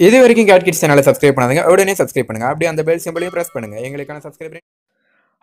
இது வரைக்கும் gate kids சேனலை சப்ஸ்கிரைப் பண்ணாதுங்க. உடனே சப்ஸ்கிரைப் பண்ணுங்க. அப்படியே அந்த பெல் சிம்பிளையும் ப்ரெஸ் பண்ணுங்க. எங்களுக்கான subscribe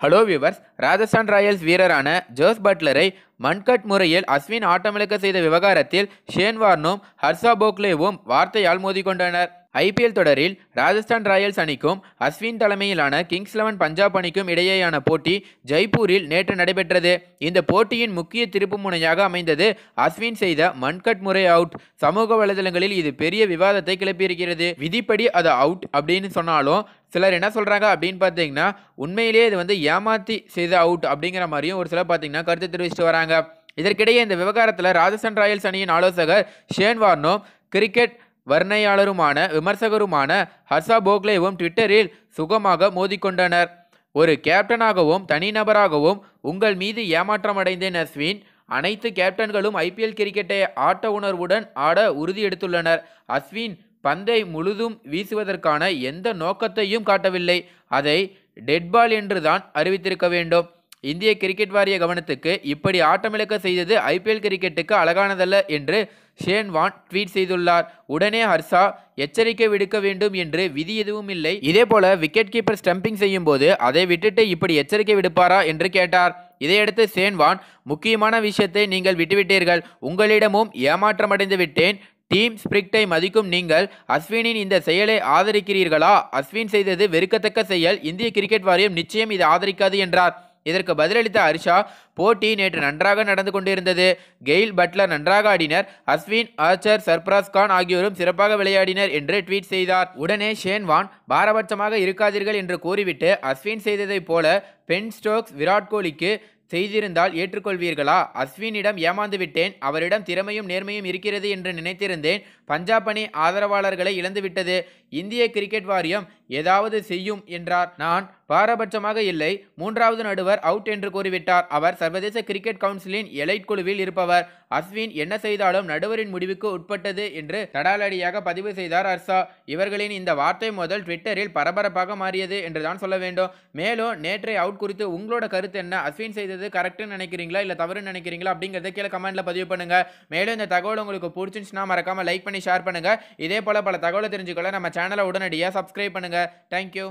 hello viewers Rajasthan royals வீரரான ஜோஸ் பட்லரை மன்கட் முறையில் அஸ்வின் ஆட்டமிழக்க செய்த விவகாரத்தில் ஷேன் வார்னும் ஹர்ஷா போக்லேவும் வார்த்தையால் மோதிக்கொண்டனர் ஐபிஎல் தொடரில் ராஜஸ்தான் ராயல்ஸ் அணிக்கும் அஸ்வின் தலைமையிலான கிங்ஸ் லெவன் பஞ்சாப் அணிக்கும் இடையேயான போட்டி ஜெய்ப்பூரில் நேற்று நடைபெற்றது. இந்த போட்டியின் முக்கிய திருப்பு முனையாக அமைந்தது அஸ்வின் செய்த மன்கட் முறை அவுட். சமூக வலைதளங்களில் இது பெரிய விவாதத்தை கிளப்பியிருக்கிறது. விதிப்படி அது அவுட் அப்படின்னு சொன்னாலும் சிலர் என்ன சொல்கிறாங்க அப்படின்னு பார்த்தீங்கன்னா உண்மையிலேயே இது வந்து ஏமாத்தி செய்த அவுட் அப்படிங்கிற மாதிரியும் ஒரு சிலர் பார்த்தீங்கன்னா கருத்து தெரிவிச்சுட்டு வராங்க. இதற்கிடையே இந்த விவகாரத்தில் ராஜஸ்தான் ராயல்ஸ் அணியின் ஆலோசகர் ஷேன் வார்னோ கிரிக்கெட் வர்ணையாளருமான விமர்சகருமான ஹர்ஷா போக்லேவும் ட்விட்டரில் சுகமாக மோதிக்கொண்டனர். ஒரு கேப்டனாகவும் தனிநபராகவும் உங்கள் மீது ஏமாற்றம் அடைந்தேன் அஸ்வின். அனைத்து கேப்டன்களும் ஐபிஎல் கிரிக்கெட்டை ஆட்ட உணர்வுடன் ஆட உறுதி எடுத்துள்ளனர். அஸ்வின் பந்தை முழுதும் வீசுவதற்கான எந்த நோக்கத்தையும் காட்டவில்லை. அதை டெட்பால் என்றுதான் அறிவித்திருக்க வேண்டும். இந்திய கிரிக்கெட் வாரிய கவனத்துக்கு இப்படி ஆட்டமிழக்க செய்தது ஐபிஎல் கிரிக்கெட்டுக்கு அழகானதல்ல என்று ஷேன் வான் ட்வீட் செய்துள்ளார். உடனே ஹர்ஷா எச்சரிக்கை விடுக்க வேண்டும் என்று விதி எதுவும் இல்லை. இதே போல விக்கெட் கீப்பர் ஸ்டம்பிங் செய்யும் போது அதை விட்டுட்டு இப்படி எச்சரிக்கை விடுப்பாரா? என்று கேட்டார். இதையடுத்து சேன்வான் முக்கியமான விஷயத்தை நீங்கள் விட்டுவிட்டீர்கள். உங்களிடமும் ஏமாற்றமடைந்து விட்டேன். டீம் ஸ்பிரிக்டை மதிக்கும் நீங்கள் அஸ்வினின் இந்த செயலை ஆதரிக்கிறீர்களா? அஸ்வின் செய்தது வெறுக்கத்தக்க செயல். இந்திய கிரிக்கெட் வாரியம் நிச்சயம் இதை ஆதரிக்காது என்றார். இதற்கு பதிலளித்த ஹர்ஷா போட்டி நேற்று நன்றாக நடந்து கொண்டிருந்தது. கெயில் பட்லர் நன்றாக ஆடினர். அஸ்வின் ஆர்ச்சர் சர்பராஸ் கான் ஆகியோரும் சிறப்பாக விளையாடினர் என்று ட்வீட் செய்தார். உடனே ஷேன்வான் பாரபட்சமாக இருக்காதீர்கள் என்று கூறிவிட்டு அஸ்வின் செய்ததைப் போல பென் ஸ்டோக்ஸ் விராட் கோலிக்கு செய்திருந்தால் ஏற்றுக்கொள்வீர்களா? அஸ்வினிடம் ஏமாந்து விட்டேன். அவரிடம் திறமையும் நேர்மையும் இருக்கிறது என்று நினைத்திருந்தேன். பஞ்சாப் அணி ஆதரவாளர்களை இழந்துவிட்டது. இந்திய கிரிக்கெட் வாரியம் ஏதாவது செய்யும் என்றார். நான் பாரபட்சமாக இல்லை. மூன்றாவது நடுவர் அவுட் என்று கூறிவிட்டார். அவர் சர்வதேச கிரிக்கெட் கவுன்சிலின் எலைட் குழுவில் இருப்பவர். அஸ்வின் என்ன செய்தாலும் நடுவரின் முடிவுக்கு உட்பட்டது என்று தடாலடியாக பதிவு செய்தார் அர்சா. இவர்களின் இந்த வார்த்தை முதல் ட்விட்டரில் பரபரப்பாக மாறியது என்றுதான் சொல்ல வேண்டும். மேலும் நேற்றைய அவுட் குறித்து உங்களோட கருத்து என்ன? அஸ்வின் செய்தது கரெக்டுன்னு நினைக்கிறீங்களா? இல்லை தவறுன்னு நினைக்கிறீங்களா? அப்படிங்கிறத கீழே கமெண்ட்ல பதிவு பண்ணுங்க. மேலும் இந்த தகவல் உங்களுக்கு பிடிச்சிருந்துச்சுன்னா மறக்காம லைக் பண்ணி ஷேர் பண்ணுங்க. இதே போல பல தகவலை தெரிஞ்சுக்கொள்ள நம்ம சேனலை உடனடியாக சப்ஸ்கிரைப் பண்ணுங்க. தேங்க்யூ